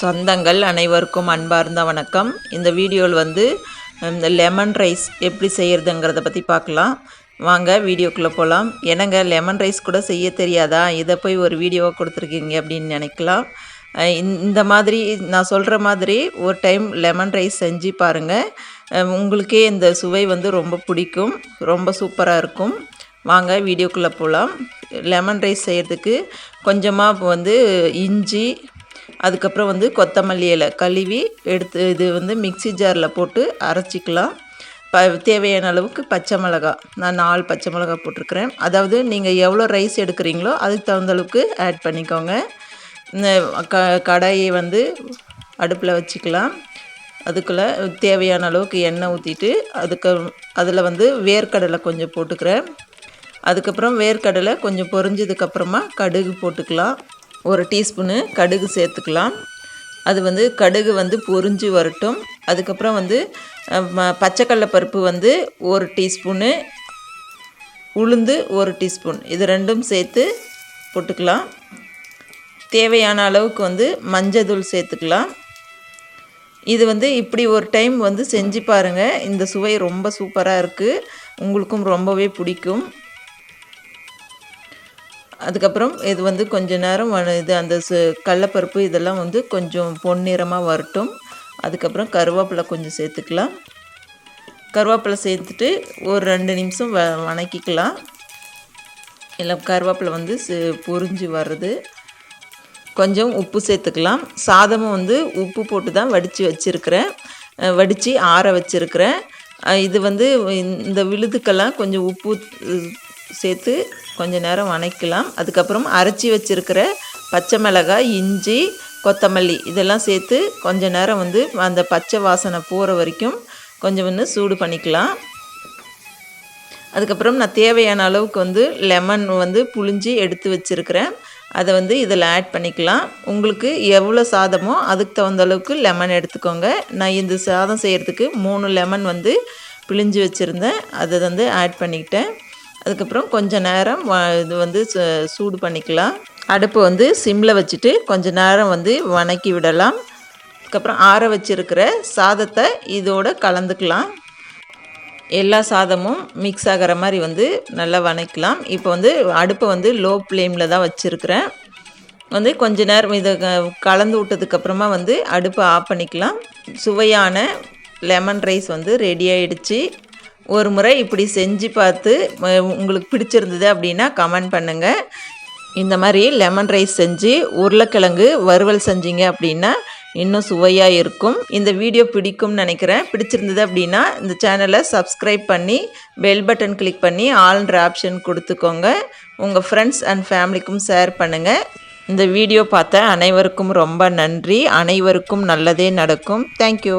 சொந்தங்கள் அனைவருக்கும் அன்பார்ந்த வணக்கம். இந்த வீடியோவில் வந்து இந்த லெமன் ரைஸ் எப்படி செய்கிறதுங்கிறத பற்றி பார்க்கலாம். வாங்க வீடியோக்குள்ளே போகலாம் என்னங்க லெமன் ரைஸ் கூட செய்ய தெரியாதா? இதை போய் ஒரு வீடியோவை கொடுத்துருக்கீங்க அப்படின்னு நினைக்கலாம். இந்த- மாதிரி நான் சொல்கிற மாதிரி ஒரு டைம் லெமன் ரைஸ் செஞ்சு பாருங்கள் உங்களுக்கே இந்த சுவை வந்து ரொம்ப பிடிக்கும். ரொம்ப சூப்பராக இருக்கும். வாங்க வீடியோக்குள்ளே போகலாம் லெமன் ரைஸ் செய்கிறதுக்கு கொஞ்சமாக வந்து இஞ்சி அதுக்கப்புறம் வந்து கொத்தமல்லி இலை கழுவி எடுத்து இது வந்து மிக்ஸி ஜாரில் போட்டு அரைச்சிக்கலாம். ப தேவையான அளவுக்கு பச்சை மிளகா. நான் நாலு பச்சை மிளகா போட்டிருக்கிறேன். அதாவது நீங்கள் எவ்வளோ ரைஸ் எடுக்கிறீங்களோ அதுக்கு தகுந்த அளவுக்கு ஆட் பண்ணிக்கோங்க. இந்த க கடாயை வந்து அடுப்பில் வச்சுக்கலாம். அதுக்குள்ளே தேவையான அளவுக்கு எண்ணெய் ஊற்றிட்டு அதுக்கு அதில் வந்து வேர்க்கடலை கொஞ்சம் போட்டுக்கிறேன். அதுக்கப்புறம் வேர்க்கடலை கொஞ்சம் பொரிஞ்சதுக்கப்புறமா கடுகு போட்டுக்கலாம். ஒரு டீஸ்பூனு கடுகு சேர்த்துக்கலாம். அது வந்து கடுகு வந்து பொறிஞ்சு வரட்டும். அதுக்கப்புறம் வந்து அஹ், பச்சைக்கடலை பருப்பு வந்து ஒரு டீஸ்பூனு உளுந்து ஒரு டீஸ்பூன். இது ரெண்டும் சேர்த்து போட்டுக்கலாம். தேவையான அளவுக்கு வந்து மஞ்சள் சேர்த்துக்கலாம். இது வந்து இப்படி ஒரு டைம் வந்து செஞ்சு பாருங்கள் இந்த சுவை ரொம்ப சூப்பராக இருக்குது உங்களுக்கும் ரொம்பவே பிடிக்கும். அதுக்கப்புறம் இது வந்து கொஞ்ச நேரம் வ- இது அந்த கடலப்பருப்பு இதெல்லாம் வந்து கொஞ்சம் பொன்னிறமாக வரட்டும். அதுக்கப்புறம் கருவேப்பிலை கொஞ்சம் சேர்த்துக்கலாம். கருவேப்பிலை சேர்த்துட்டு ஒரு ரெண்டு நிமிஷம் வ வணக்கிக்கலாம். இல்லை கருவேப்பிலை வந்து பொறிஞ்சு வர்றது. கொஞ்சம் உப்பு சேர்த்துக்கலாம். சாதமும் வந்து உப்பு போட்டு தான் வடித்து வச்சுருக்கிறேன். வடித்து ஆற வச்சுருக்கிறேன். இது வந்து இந்த விழுதுக்கெல்லாம் கொஞ்சம் உப்பு சேர்த்து கொஞ்சம் நேரம் வணக்கலாம். அதுக்கப்புறம் அரைச்சி வச்சுருக்கிற பச்சை மிளகாய் இஞ்சி கொத்தமல்லி இதெல்லாம் சேர்த்து கொஞ்சம் நேரம் வந்து அந்த பச்சை வாசனை போகிற வரைக்கும் கொஞ்சம் வந்து சூடு பண்ணிக்கலாம். அதுக்கப்புறம் நான் தேவையான அளவுக்கு வந்து லெமன் வந்து புளிஞ்சி எடுத்து வச்சுருக்கிறேன். அதை வந்து இதில் ஆட் பண்ணிக்கலாம். உங்களுக்கு எவ்வளோ சாதமோ அதுக்கு தகுந்த அளவுக்கு லெமன் எடுத்துக்கோங்க. நான் இந்த சாதம் செய்கிறதுக்கு மூணு லெமன் வந்து பிழிஞ்சு வச்சுருந்தேன். அதை வந்து ஆட் பண்ணிக்கிட்டேன். அதுக்கப்புறம் கொஞ்சம் நேரம் வ- இது வந்து சூடு பண்ணிக்கலாம். அடுப்பு வந்து சிம்மில் வச்சுட்டு கொஞ்ச நேரம் வந்து வணக்கி விடலாம். அதுக்கப்புறம் ஆற வச்சிருக்கிற சாதத்தை இதோட கலந்துக்கலாம். எல்லா சாதமும் மிக்ஸ் ஆகிற மாதிரி வந்து நல்லா வணக்கலாம். இப்போ வந்து அடுப்பை வந்து லோ ஃப்ளேமில் தான் வச்சுருக்கிறேன். வந்து கொஞ்ச நேரம் இதை க- கலந்து விட்டதுக்கப்புறமா வந்து அடுப்பை ஆஃப் பண்ணிக்கலாம். சுவையான லெமன் ரைஸ் வந்து ரெடி ஆயிடுச்சு. ஒரு முறை இப்படி செஞ்சு பார்த்து உங்களுக்கு பிடிச்சிருந்தது அப்படின்னா கமெண்ட் பண்ணுங்கள் இந்த மாதிரி லெமன் ரைஸ் செஞ்சு உருளைக்கிழங்கு வறுவல் செஞ்சீங்க அப்படின்னா இன்னும் சுவையாக இருக்கும். இந்த வீடியோ பிடிக்கும்னு நினைக்கிறேன். பிடிச்சிருந்தது அப்படின்னா இந்த சேனலை சப்ஸ்கிரைப் பண்ணி பெல் பட்டன் கிளிக் பண்ணி ஆல்ன்ற ஆப்ஷன் கொடுத்துக்கோங்க. உங்கள் ஃப்ரெண்ட்ஸ் அண்ட் ஃபேமிலிக்கும் ஷேர் பண்ணுங்கள் இந்த வீடியோ பார்த்த அனைவருக்கும் ரொம்ப நன்றி. அனைவருக்கும் நல்லதே நடக்கும். தேங்க்யூ